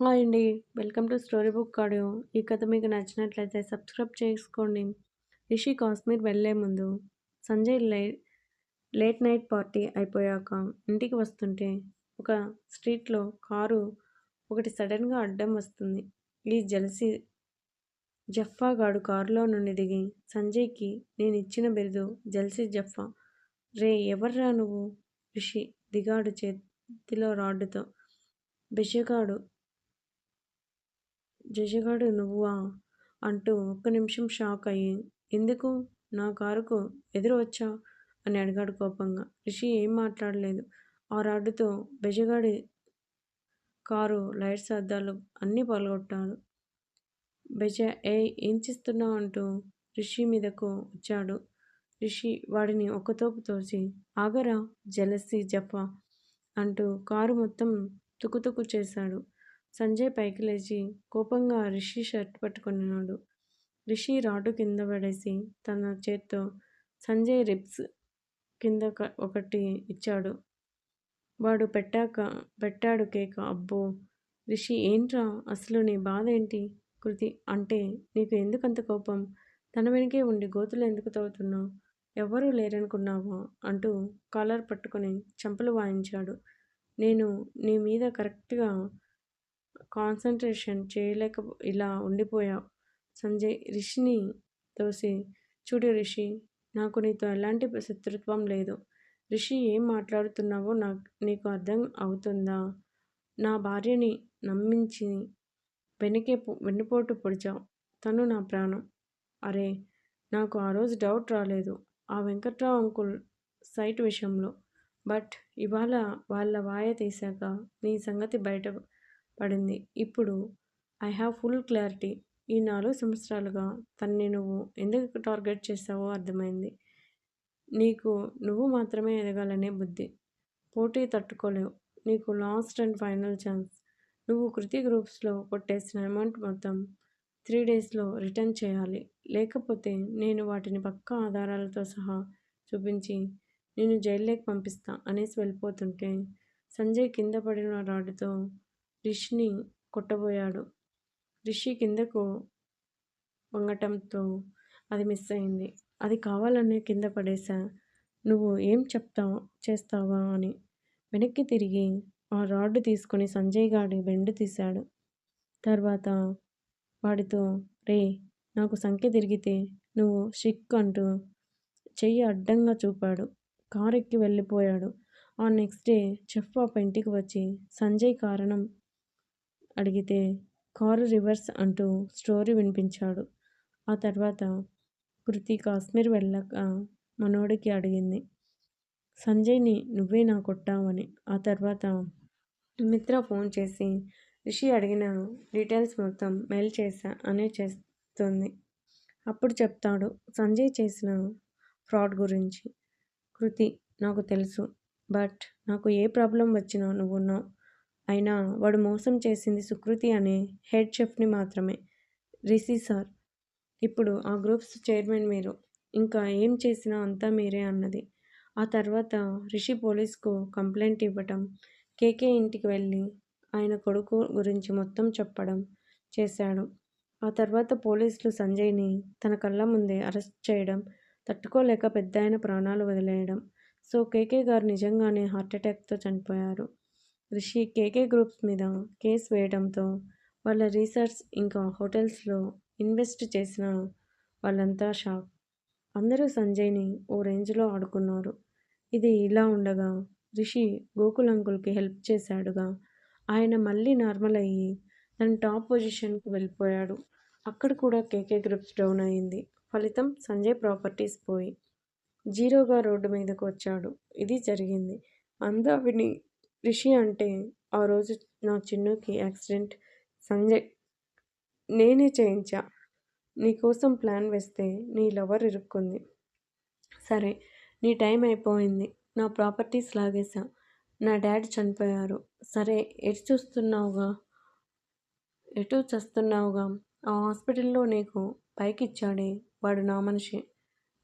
Hi అండి. Welcome to story book audio. ఈ కథ మీకు నచ్చినట్లయితే సబ్స్క్రైబ్ చేసుకోండి. రిషి కాశ్మీర్ వెళ్ళే ముందు సంజయ్ లే లేట్ నైట్ పార్టీ అయిపోయాక ఇంటికి వస్తుంటే ఒక స్ట్రీట్లో కారు ఒకటి సడన్గా అడ్డం వస్తుంది. ఈ జలసి జఫ్ఫాగాడు కారులో నుండి దిగి సంజయ్కి నేను ఇచ్చిన బిరుదు జల్సీ జఫ్ఫా. రే ఎవర్రా నువ్వు? రిషి దిగాడు చేతిలో రాడ్డుతో. బిషగాడు జజగాడు నువ్వా? అంటూ ఒక్క నిమిషం షాక్ అయ్యి ఎందుకు? నా కారుకు ఎదురు వచ్చా? అని అడిగాడు కోపంగా. రిషి ఏం మాట్లాడలేదు. ఆ రాడ్డుతో బెజగాడి కారు లైట్స్ అద్దాలు అన్నీ పగలగొట్టాడు. బెజ ఏ ఏం చేస్తున్నావు? అంటూ రిషి మీదకు వచ్చాడు. రిషి వాడిని ఒక్కతోపు తోసి ఆగరా? జలసి జప అంటూ కారు మొత్తం తుకుతుకు చేశాడు. సంజయ్ పైకి లేచి కోపంగా రిషి షర్ట్ పట్టుకున్నాడు. రిషి రాడు కింద పడేసి తన చేత్తో సంజయ్ రిప్స్ కింద ఒకటి ఇచ్చాడు. వాడు పెట్టాక పెట్టాడు కేక. అబ్బో! రిషి ఏంట్రా? అసలు నీ బాధ ఏంటి? కృతి అంటే నీకు ఎందుకంత కోపం? తన వెనకే ఉండి గోతులు ఎందుకు తవ్వుతున్నావు? ఎవరూ లేరనుకున్నావా? అంటూ కాలర్ పట్టుకొని చెంపలు వాయించాడు. నేను నీ మీద కరెక్ట్గా కాన్సన్ట్రేషన్ చేయలేక ఇలా ఉండిపోయావు సంజయ్ రిషిని తోసి చూడు రిషి నాకు నీతో ఎలాంటి శత్రుత్వం లేదు. రిషి ఏం మాట్లాడుతున్నావో నాకు నీకు అర్థం అవుతుందా? నా భార్యని నమ్మించి వెనుకే వెన్నుపోటు పొడిచావు. తను నా ప్రాణం. అరే నాకు ఆ రోజు డౌట్ రాలేదు. ఆ వెంకట్రావు అంకుల్ సైట్ విషయంలో. బట్ ఇవాళ వాళ్ళ వాయ తీశాక నీ సంగతి బయట పడింది. ఇప్పుడు ఐ హ్యావ్ ఫుల్ క్లారిటీ ఈ నాలుగు సంవత్సరాలుగా తన్ని నువ్వు ఎందుకు టార్గెట్ చేస్తావో అర్థమైంది. నీకు నువ్వు మాత్రమే ఎదగాలనే బుద్ధి. పోటీ తట్టుకోలేవు. నీకు లాస్ట్ అండ్ ఫైనల్ ఛాన్స్ నువ్వు కృతి గ్రూప్స్లో కొట్టేసిన అమౌంట్ మొత్తం త్రీ డేస్లో రిటర్న్ చేయాలి. లేకపోతే నేను వాటిని పక్కా ఆధారాలతో సహా చూపించి నేను జైల్లోకి పంపిస్తా అనేసి వెళ్ళిపోతుంటే సంజయ్ కింద పడిన రాడుతో రిషిని కొట్టబోయాడు. రిషి కిందకు వంగటంతో అది మిస్ అయింది. అది కావాలనే కింద పడేశా. నువ్వు ఏం చెప్తావు చేస్తావా అని. వెనక్కి తిరిగి ఆ రాడ్డు తీసుకొని సంజయ్ గాడి బెండు తీశాడు. తర్వాత వాడితో రే నాకు సంఖ్య తిరిగితే నువ్వు షిక్ అంటూ చెయ్యి అడ్డంగా చూపాడు. కారెక్కి వెళ్ళిపోయాడు. ఆ నెక్స్ట్ డే చెఫ్ పాప ఇంటికి వచ్చి సంజయ్ కారణం అడిగితే కారు రివర్స్ అంటూ స్టోరీ వినిపించాడు. ఆ తర్వాత కృతి కాశ్మీర్ వెళ్ళక మనోడికి అడిగింది సంజయ్ని నువ్వే నా కొట్టావని. ఆ తర్వాత మిత్ర ఫోన్ చేసి రిషి అడిగిన డీటెయిల్స్ మొత్తం మెయిల్ చేశా అనే చేస్తుంది. అప్పుడు చెప్తాడు సంజయ్ చేసిన ఫ్రాడ్ గురించి. కృతి నాకు తెలుసు బట్ నాకు ఏ ప్రాబ్లం వచ్చినా నువ్వున్నావు అయినా వాడు మోసం చేసింది సుకృతి అనే హెడ్ షెఫ్ని మాత్రమే. రిషి సార్ ఇప్పుడు ఆ గ్రూప్స్ చైర్మన్ మీరు. ఇంకా ఏం చేసినా అంతా మీరే అన్నది. ఆ తర్వాత రిషి పోలీస్కు కంప్లైంట్ ఇవ్వటం కేకే ఇంటికి వెళ్ళి ఆయన కొడుకు గురించి మొత్తం చెప్పడం చేశాడు. ఆ తర్వాత పోలీసులు సంజయ్ని తన కళ్ళ ముందే అరెస్ట్ చేయడం తట్టుకోలేక పెద్ద ఆయన ప్రాణాలు వదిలేయడం. సో కేకే గారు నిజంగానే హార్ట్అటాక్తో చనిపోయారు. రిషి కేకే గ్రూప్స్ మీద కేసు వేయడంతో వాళ్ళ రీసెర్చ్ ఇంకా హోటల్స్లో ఇన్వెస్ట్ చేసిన వాళ్ళంతా షాక్. అందరూ సంజయ్ని ఓ రేంజ్లో ఆడుకున్నారు. ఇది ఇలా ఉండగా రిషి గోకుల్ అంకుల్కి హెల్ప్ చేశాడుగా. ఆయన మళ్ళీ నార్మల్ అయ్యి తన టాప్ పొజిషన్కి వెళ్ళిపోయాడు. అక్కడ కూడా కేకే గ్రూప్స్ డౌన్ అయింది. ఫలితం సంజయ్ ప్రాపర్టీస్ పోయి జీరోగా రోడ్డు మీదకు వచ్చాడు. ఇది జరిగింది. అందా విని రిషి అంటే ఆ రోజు నా చిన్నుకి యాక్సిడెంట్. సంజయ్ నేనే చేయించా. నీకోసం ప్లాన్ వేస్తే నీ లవర్ ఇరుక్కుంది. సరే నీ టైం అయిపోయింది. నా ప్రాపర్టీస్ లాగేసా నా డాడీ చనిపోయారు. సరే ఎటు చూస్తున్నావుగా? ఎటు చస్తున్నావుగా? ఆ హాస్పిటల్లో నీకు పైకి ఇచ్చాడే వాడు నా మనిషి.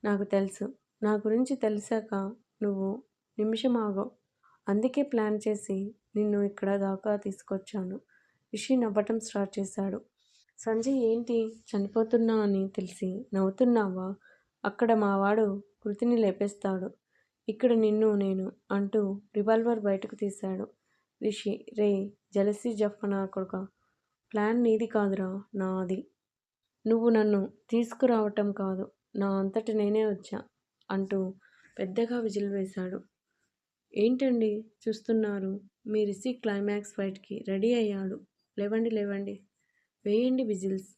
నాకు తెలుసు. నా గురించి తెలిసాక నువ్వు నిమిషం ఆగవు. అందుకే ప్లాన్ చేసి నిన్ను ఇక్కడ దాకా తీసుకొచ్చాను. రిషి నవ్వటం స్టార్ట్ చేశాడు. సంజయ్ ఏంటి? చనిపోతున్నా అని తెలిసి నవ్వుతున్నావా? అక్కడ మావాడు కృతిని లేపేస్తాడు. ఇక్కడ నిన్ను నేను అంటూ రివాల్వర్ బయటకు తీశాడు. రిషి రే జలసి జఫ్ఫనా కొడుక? ప్లాన్ నీది కాదురా నాది. నువ్వు నన్ను తీసుకురావటం కాదు నా అంతటి నేనే వచ్చా అంటూ పెద్దగా విజిల్ వేశాడు. ఏంటండి చూస్తున్నారు? మీ రిసి క్లైమాక్స్ ఫైట్కి రెడీ అయ్యాడు. లేవండి లేవండి. వేయండి విజిల్స్.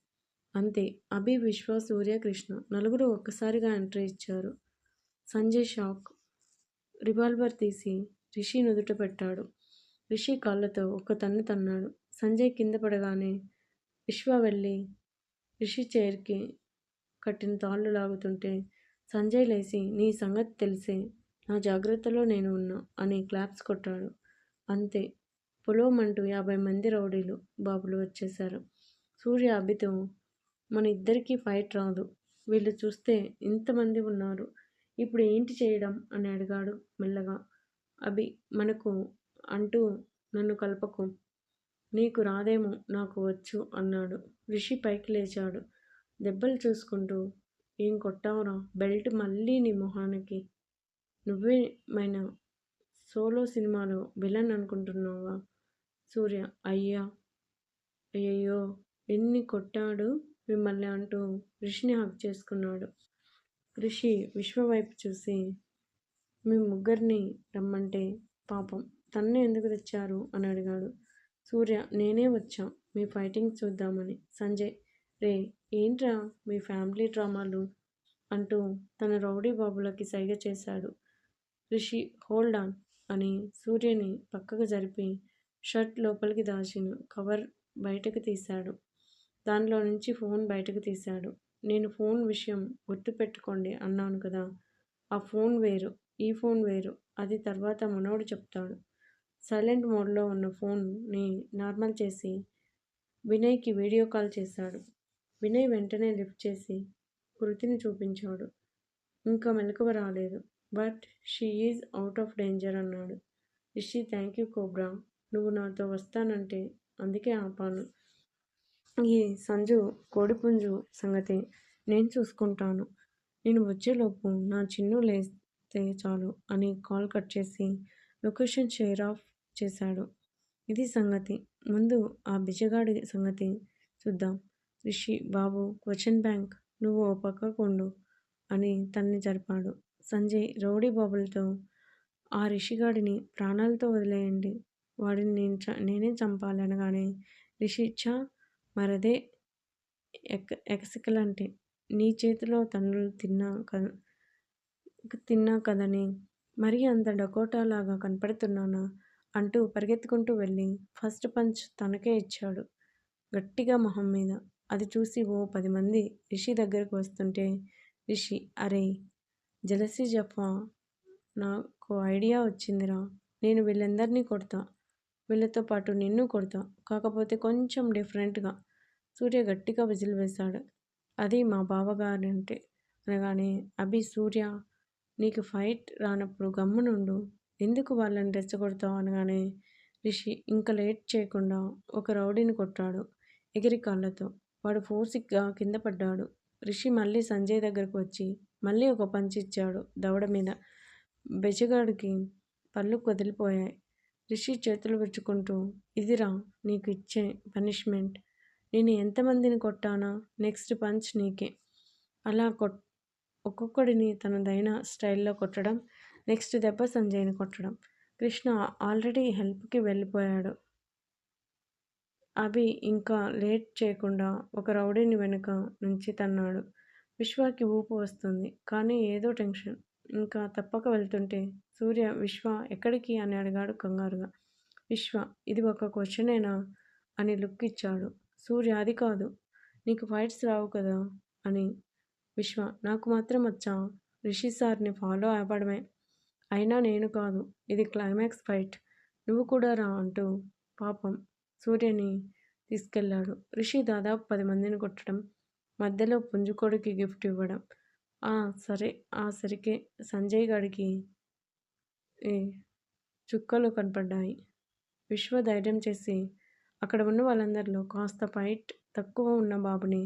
అంతే. అభి విశ్వ సూర్య కృష్ణ నలుగురు ఒక్కసారిగా ఎంట్రీ ఇచ్చారు. సంజయ్ షాక్. రివాల్వర్ తీసి రిషి నుదుట పెట్టాడు. రిషి కాళ్ళతో ఒక తన్ను తన్నాడు. సంజయ్ కింద పడగానే విశ్వ వెళ్ళి రిషి చైర్కి కట్టిన తాళ్ళు లాగుతుంటే సంజయ్ లేచి నీ సంగతి తెలిసే నా జాగ్రత్తలో నేను ఉన్నా అని క్లాప్స్ కొట్టాడు. అంతే. పొలోమంటూ యాభై మంది రౌడీలు బాబులు వచ్చేశారు. సూర్య అభితో మన ఇద్దరికీ ఫైట్ రాదు. వీళ్ళు చూస్తే ఇంతమంది ఉన్నారు. ఇప్పుడు ఏంటి చేయడం? అని అడిగాడు మెల్లగా. అభి మనకు అంటూ నన్ను కలపకు. నీకు రాదేమో నాకు వచ్చు అన్నాడు. రిషి పైకి లేచాడు. దెబ్బలు చూసుకుంటూ ఏం కొట్టావురా? బెల్ట్ మళ్ళీ నీ మొహానికి. నువ్వే మైన సోలో సినిమాలో విలన్ అనుకుంటున్నావా? సూర్య అయ్యా అయ్యయ్యో ఎన్ని కొట్టాడు మిమ్మల్ని అంటూ రిషిని హక్ చేసుకున్నాడు. రిషి విశ్వ వైపు చూసి మీ ముగ్గురిని రమ్మంటే పాపం తన్ను ఎందుకు తెచ్చారు? అని అడిగాడు. సూర్య నేనే వచ్చా మీ ఫైటింగ్ చూద్దామని. సంజయ్ రే ఏంట్రా మీ ఫ్యామిలీ డ్రామాలు? అంటూ తన రౌడీ బాబులకి సైగ చేశాడు. రిషి హోల్డ్ ఆన్ అని సూర్యని పక్కకు జరిపి షర్ట్ లోపలికి దాచిన కవర్ బయటకు తీశాడు. దానిలో నుంచి ఫోన్ బయటకు తీశాడు. నేను ఫోన్ విషయం గుర్తుపెట్టుకోండి అన్నాను కదా. ఆ ఫోన్ వేరు ఈ ఫోన్ వేరు అది తర్వాత మనోడు చెప్తాడు. సైలెంట్ మోడ్లో ఉన్న ఫోన్ని నార్మల్ చేసి వినయ్కి వీడియో కాల్ చేశాడు. వినయ్ వెంటనే లిఫ్ట్ చేసి కృతిని చూపించాడు. ఇంకా మెలకువ రాలేదు. But she is out of danger అన్నాడు. Rishi thank you Cobra. నువ్వు నాతో వస్తానంటే అందుకే ఆపాను. ఈ సంజు కోడిపుంజు సంగతి నేను చూసుకుంటాను. నేను వచ్చేలోపు నా చిన్ను లేస్తే చాలు అని కాల్ కట్ చేసి లొకేషన్ షేర్ ఆఫ్ చేశాడు. ఇది సంగతి. ముందు ఆ బిజగాడి సంగతి చూద్దాం. రిషి బాబు క్వశ్చన్ బ్యాంక్ నువ్వు ఓ పక్క కొండు అని తన్ని జరిపాడు. సంజయ్ రౌడీ బాబులతో ఆ రిషిగాడిని ప్రాణాలతో వదిలేయండి. వాడిని నేను చ నేనే చంపాలనగానే రిషి చా మరదే ఎక్ ఎకసికలంటే నీ చేతిలో తండ్రులు తిన్నా కదా తిన్నా కదని మరీ అంత డకోటాలాగా కనపడుతున్నానా అంటూ పరిగెత్తుకుంటూ వెళ్ళి ఫస్ట్ పంచ్ తనకే ఇచ్చాడు గట్టిగా మొహం మీద. అది చూసి ఓ పది మంది రిషి దగ్గరకు వస్తుంటే రిషి అరే జెలసీ జఫా నాకు ఐడియా వచ్చిందిరా. నేను వీళ్ళందరినీ కొడతా. వీళ్ళతో పాటు నిన్ను కొడతా. కాకపోతే కొంచెం డిఫరెంట్గా. సూర్య గట్టిగా విజిల్ వేశాడు. అది మా బావగారి అంటే అనగానే అభి సూర్య నీకు ఫైట్ రానప్పుడు గమ్మునుండు ఎందుకు వాళ్ళని రెచ్చగొడతావు? అనగానే రిషి ఇంకా లేట్ చేయకుండా ఒక రౌడీని కొట్టాడు ఎగిరి కాళ్ళతో. వాడు ఫోర్సిక్గా కింద పడ్డాడు. రిషి మళ్ళీ సంజయ్ దగ్గరకు వచ్చి మళ్ళీ ఒక పంచి ఇచ్చాడు దవడ మీద. బెజగాడికి పళ్ళు కదిలిపోయాయి. రిషి చేతులు విరుచుకుంటూ ఇదిరా నీకు ఇచ్చే పనిష్మెంట్. నేను ఎంతమందిని కొట్టానా? నెక్స్ట్ పంచ్ నీకే. అలా కొట్ ఒక్కొక్కడిని తనదైన స్టైల్లో కొట్టడం నెక్స్ట్ దెబ్బ సంజయ్ని కొట్టడం. కృష్ణ ఆల్రెడీ హెల్ప్కి వెళ్ళిపోయాడు. అభి ఇంకా లేట్ చేయకుండా ఒక రౌడీని వెనుక నుంచి తన్నాడు. విశ్వాకి ఊపు వస్తుంది. కానీ ఏదో టెన్షన్. ఇంకా తప్పక వెళ్తుంటే సూర్య విశ్వ ఎక్కడికి? అని అడిగాడు కంగారుగా. విశ్వ ఇది ఒక క్వశ్చనేనా? అని లుక్ ఇచ్చాడు. సూర్య అది కాదు. నీకు ఫైట్స్ రావు కదా? అని. విశ్వ నాకు మాత్రం వచ్చా? రిషి సార్ని ఫాలో అవ్వడమే. అయినా నేను కాదు. ఇది క్లైమాక్స్ ఫైట్. నువ్వు కూడా రా అంటూ పాపం సూర్యని తీసుకెళ్ళాడు రిషి దాదాపు పది మందిని కొట్టడం మధ్యలో పుంజుకోడికి గిఫ్ట్ ఇవ్వడం. సరే ఆ సరికే సంజయ్ గారికి చుక్కలు కనపడ్డాయి. విశ్వ ధైర్యం చేసి అక్కడ ఉన్న వాళ్ళందరిలో కాస్త పైట్ తక్కువ ఉన్న బాబుని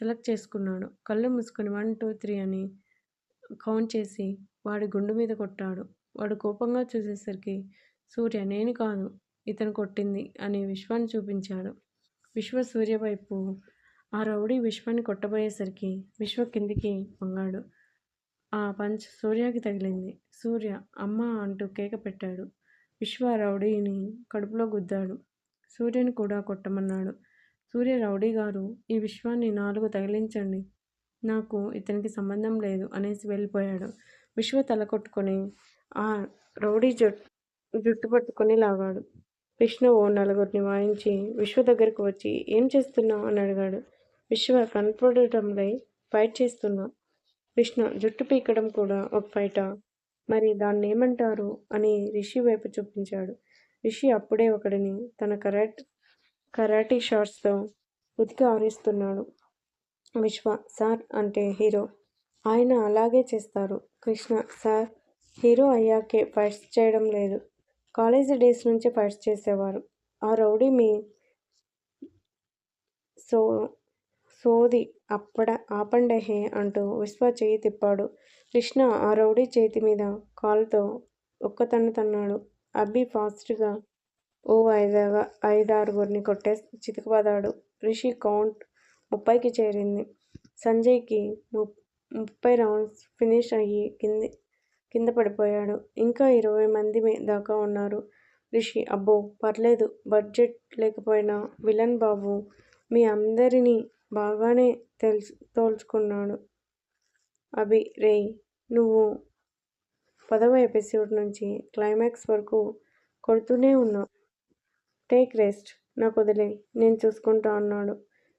సెలెక్ట్ చేసుకున్నాడు. కళ్ళు మూసుకొని వన్ టూ త్రీ అని కౌంట్ చేసి వాడి గుండు మీద కొట్టాడు. వాడు కోపంగా చూసేసరికి సూర్య నేను కాదు ఇతను కొట్టింది అని విశ్వాన్ని చూపించాడు. విశ్వ సూర్య వైపు ఆ రౌడీ విశ్వాన్ని కొట్టబోయేసరికి విశ్వ కిందికి వంగాడు. ఆ పంచ్ సూర్యకి తగిలింది. సూర్య అమ్మ అంటూ కేక పెట్టాడు. విశ్వ రౌడీని కడుపులో గుద్దాడు. సూర్యని కూడా కొట్టమన్నాడు. సూర్య రౌడీ గారు ఈ విశ్వాన్ని నాలుగు తగిలించండి. నాకు ఇతనికి సంబంధం లేదు అనేసి వెళ్ళిపోయాడు. విశ్వ తల కొట్టుకొని ఆ రౌడీ జుట్టు జుట్టు పట్టుకొని లాగాడు. విష్ణు ఓ నలుగురిని వాయించి విశ్వ దగ్గరకు వచ్చి ఏం చేస్తున్నావు? అని అడిగాడు. విశ్వ కనపడటంలో ఫైట్ చేస్తున్నా విష్ణు జుట్టు పీకడం కూడా ఒక ఫైటా మరి దాన్ని ఏమంటారు అని రిషి వైపు చూపించాడు. రిషి అప్పుడే ఒకడిని తన కరాట్ కరాటీ షార్ట్స్తో ఉతికి ఆరేస్తున్నాడు. విశ్వ సార్ అంటే హీరో. ఆయన అలాగే చేస్తారు. కృష్ణ సార్ హీరో అయ్యాకే ఫైట్స్ చేయడం లేదు. కాలేజీ డేస్ నుంచి ఫైట్స్ చేసేవారు. ఆ రౌడీ మీ సో సోది అప్పడ ఆపండహే అంటూ విశ్వ చేయి తిప్పాడు. కృష్ణ ఆ రౌడీ చేతి మీద కాలుతో ఒక్క తన్ను తన్నాడు. అబ్బి ఫాస్ట్గా ఓ ఐదాగా ఐదారుగురిని కొట్టే చితకపదాడు రిషి కౌంట్ ముప్పైకి చేరింది. సంజయ్కి ము ముప్పై రౌండ్స్ ఫినిష్ అయ్యి కింది కింద పడిపోయాడు. ఇంకా ఇరవై మంది దాకా ఉన్నారు. రిషి అబ్బో పర్లేదు. బడ్జెట్ లేకపోయినా విలన్ బాబు మీ అందరినీ బాగానే తెలుసు తోల్చుకున్నాడు. అభి రే నువ్వు పదవ ఎపిసోడ్ నుంచి క్లైమాక్స్ వరకు కొడుతూనే ఉన్నావు. టేక్ రెస్ట్ నాకు వదిలే నేను చూసుకుంటా అన్నాడు.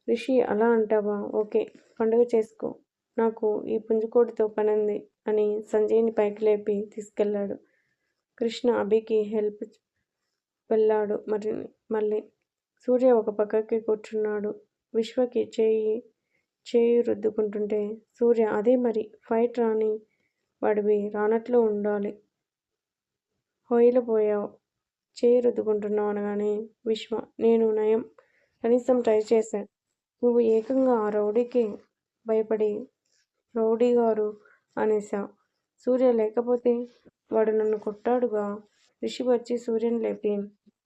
రిషి అలా అంటావా? ఓకే పండుగ చేసుకో. నాకు ఈ పుంజుకోటితో పనుంది అని సంజయ్ని పైకి లేపి తీసుకెళ్ళాడు. కృష్ణ అభికి హెల్ప్ వెళ్ళాడు. మరి మళ్ళీ సూర్య ఒక పక్కకి కూర్చున్నాడు. విశ్వకి చేయి చేయి రుద్దుకుంటుంటే సూర్య అదే మరి ఫైట్ రాని వాడివి రానట్లు ఉండాలి. హోయిలు పోయావు చేయి రుద్దుకుంటున్నావు అనగానే విశ్వ నేను నయం కనీసం ట్రై చేశాను నువ్వు ఏకంగా ఆ రౌడీకి భయపడి రౌడీ గారు అనేసా సూర్య లేకపోతే వాడు నన్ను కొట్టాడుగా. రిషి వచ్చి సూర్యని లేపి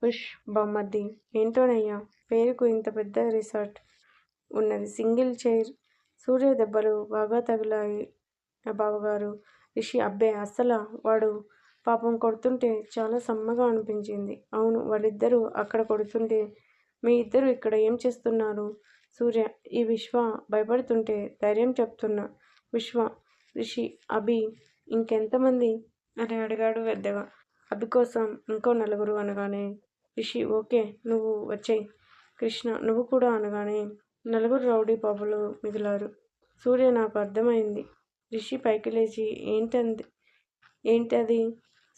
పుష్ బామ్మద్ది ఏంటోనయ్యా? పేరుకు ఇంత పెద్ద రిసార్ట్ ఉన్నది. సింగిల్ చైర్ సూర్య దెబ్బలు బాగా తగిలాయి. బావగారు రిషి అబ్బే అస్సలు వాడు పాపం కొడుతుంటే చాలా సమ్మగా అనిపించింది. అవును వాళ్ళిద్దరూ అక్కడ కొడుతుంటే మీ ఇద్దరు ఇక్కడ ఏం చేస్తున్నారు? సూర్య ఈ విశ్వ భయపడుతుంటే ధైర్యం చెప్తున్నా. విశ్వ రిషి అభి ఇంకెంతమంది? అని అడిగాడు పెద్దగా. అభి కోసం ఇంకో నలుగురు అనగానే రిషి ఓకే నువ్వు వచ్చేయి. కృష్ణ నువ్వు కూడా అనగానే నలుగురు రౌడీ పాపులు మిగిలారు. సూర్య నాకు అర్థమైంది. రిషి పైకి లేచి ఏంటంది? ఏంటది?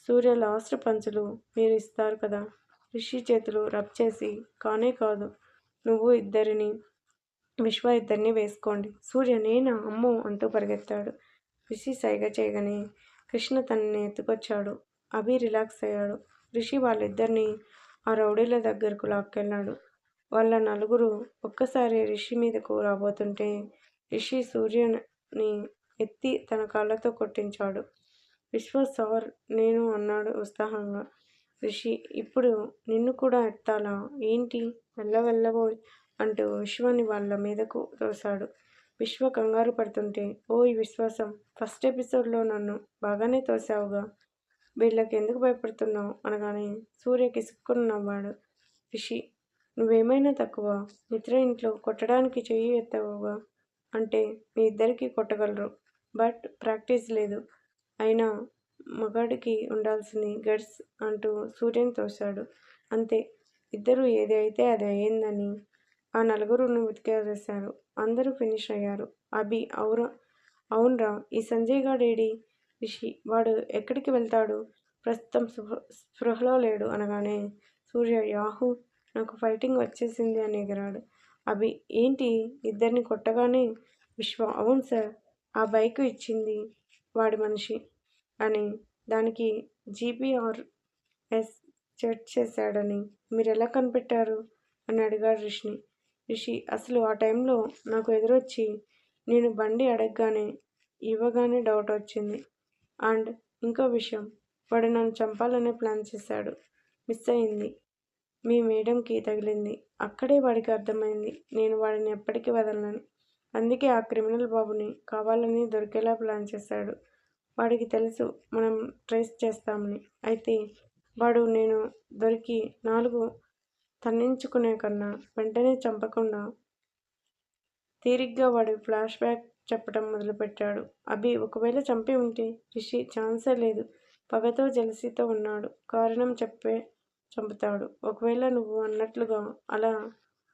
సూర్య లాస్ట్ పంచులు మీరు ఇస్తారు కదా రిషి చేతులు రబ్ చేసి కానే కాదు. నువ్వు ఇద్దరిని విశ్వ ఇద్దరిని వేసుకోండి. సూర్య నేనా? అమ్మో అంటూ పరిగెత్తాడు. రిషి సైగ చేయగానే కృష్ణ తనని ఎత్తుకొచ్చాడు. అభి రిలాక్స్ అయ్యాడు. రిషి వాళ్ళిద్దరిని ఆ రౌడీల దగ్గరకు లాక్కెళ్ళాడు. వాళ్ళ నలుగురు ఒక్కసారి రిషి మీదకు రాబోతుంటే రిషి సూర్యుని ఎత్తి తన కాళ్ళతో కొట్టించాడు. విశ్వ సార్ నేను అన్నాడు ఉత్సాహంగా. రిషి ఇప్పుడు నిన్ను కూడా ఎత్తాలా? ఏంటి? వెళ్ళవెళ్ళవో అంటూ విశ్వని వాళ్ళ మీదకు తోశాడు. విశ్వ కంగారు పడుతుంటే ఓ ఈ విశ్వాసం ఫస్ట్ ఎపిసోడ్లో నన్ను బాగానే తోసావుగా వీళ్ళకి ఎందుకు భయపడుతున్నావు? అనగానే సూర్య కిసుక్కుని నవ్వాడు. రిషి నువ్వేమైనా తక్కువ. మిత్ర ఇంట్లో కొట్టడానికి చెయ్యి ఎత్తావుగా. అంటే మీ ఇద్దరికీ కొట్టగలరు. బట్ ప్రాక్టీస్ లేదు. అయినా మగాడికి ఉండాల్సింది గడ్స్ అంటూ సూర్యని తోశాడు. అంతే. ఇద్దరు ఏది అయితే అది అయ్యిందని ఆ నలుగురును ఉతికేసేశారు అందరూ ఫినిష్ అయ్యారు. అభి అవురా అవునరా ఈ సంజయ్ గాడేడి రిషి వాడు ఎక్కడికి వెళ్తాడు? ప్రస్తుతం స్పృహలో లేడు అనగానే సూర్య యాహూ నాకు ఫైటింగ్ వచ్చేసింది అని ఎగిరాడు అభి ఏంటి? ఇద్దరిని కొట్టగానే విశ్వ అవును సార్ ఆ బైక్ ఇచ్చింది వాడి మనిషి అని దానికి జీపీఆర్ఎస్ ఎస్ చేశాడని. మీరు ఎలా కనిపెట్టారు? అని అడిగాడు రిషిని. రిషి అసలు ఆ టైంలో నాకు ఎదురొచ్చి నేను బండి అడగగానే ఇవ్వగానే డౌట్ వచ్చింది. అండ్ ఇంకో విషయం వాడు నన్ను చంపాలనే ప్లాన్ చేశాడు. మిస్ అయింది. మీ మేడంకి తగిలింది. అక్కడే వాడికి అర్థమైంది. నేను వాడిని ఎప్పటికీ వదలనని అందుకే ఆ క్రిమినల్ బాబుని కావాలని దొరికేలా ప్లాన్ చేశాడు. వాడికి తెలుసు మనం ట్రేస్ చేస్తామని. అయితే వాడు నేను దొరికి నాలుగు తన్నించుకునే కన్నా వెంటనే చంపకుండా తీరిగ్గా వాడు ఫ్లాష్ బ్యాక్ చెప్పడం మొదలుపెట్టాడు. అభి ఒకవేళ చంపి ఉంటే రిషి ఛాన్సే లేదు. పగతో జలసితో ఉన్నాడు. కారణం చెప్పే చంపుతాడు. ఒకవేళ నువ్వు అన్నట్లుగా అలా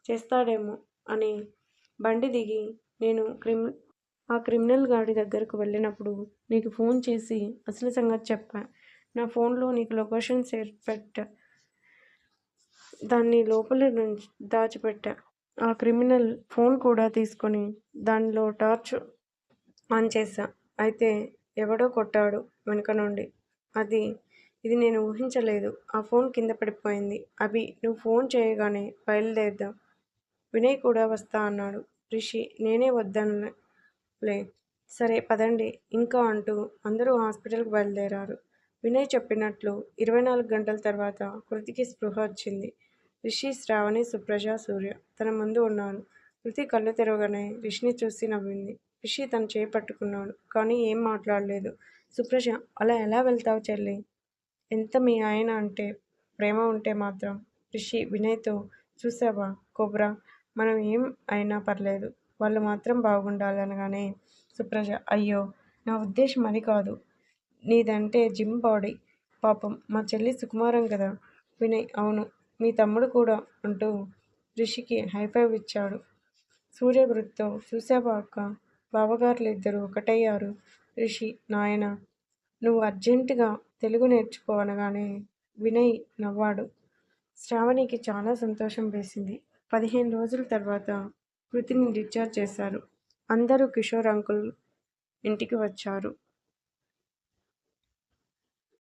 చేస్తాడేమో అని బండి దిగి నేను క్రిమి ఆ క్రిమినల్ గాడి దగ్గరకు వెళ్ళినప్పుడు నీకు ఫోన్ చేసి అసలు సంగతి చెప్పా. నా ఫోన్లో నీకు లొకేషన్ షేర్ పెట్టా. దాన్ని లోపల నుంచి దాచిపెట్టా. ఆ క్రిమినల్ ఫోన్ కూడా తీసుకొని దానిలో టార్చ్ ఆన్ చేశా. అయితే ఎవడో కొట్టాడు వెనుక నుండి. అది ఇది నేను ఊహించలేదు. ఆ ఫోన్ కింద పడిపోయింది. అభి నువ్వు ఫోన్ చేయగానే బయలుదేరుదాం. వినయ్ కూడా వస్తా అన్నాడు. రిషి నేనే వద్దనులే. సరే పదండి. ఇంకా అంటూ అందరూ హాస్పిటల్కి బయలుదేరారు. వినయ్ చెప్పినట్లు ఇరవై నాలుగు గంటల తర్వాత కృతికి స్పృహ వచ్చింది. రిషి శ్రావణి సుప్రజ సూర్య తన ముందు ఉన్నారు. కృతి కళ్ళు తెరవగానే రిషిని చూసి నవ్వింది. రిషి తను చేపట్టుకున్నాడు కానీ ఏం మాట్లాడలేదు. సుప్రజ అలా ఎలా వెళ్తావు చెల్లి? ఎంత మీ ఆయన అంటే ప్రేమ ఉంటే మాత్రం రిషి వినయ్తో చూసావా కోబ్రా మనం ఏం అయినా పర్లేదు. వాళ్ళు మాత్రం బాగుండాలనగానే సుప్రజ అయ్యో నా ఉద్దేశం అది కాదు. నీదంటే జిమ్ బాడీ. పాపం మా చెల్లి సుకుమారం కదా. వినయ్ అవును మీ తమ్ముడు కూడా అంటూ రిషికి హైఫైవ్ ఇచ్చాడు. సూర్య గురుతో చూసావా అక్క? బావగారులు ఇద్దరు ఒకటయ్యారు. రిషి నాయన నువ్వు అర్జెంటుగా తెలుగు నేర్చుకో అనగానే వినయ్ నవ్వాడు. శ్రావణికి చాలా సంతోషం వేసింది. పదిహేను రోజుల తర్వాత కృతిని డిశ్చార్జ్ చేశారు. అందరూ కిషోర్ అంకుల్ ఇంటికి వచ్చారు.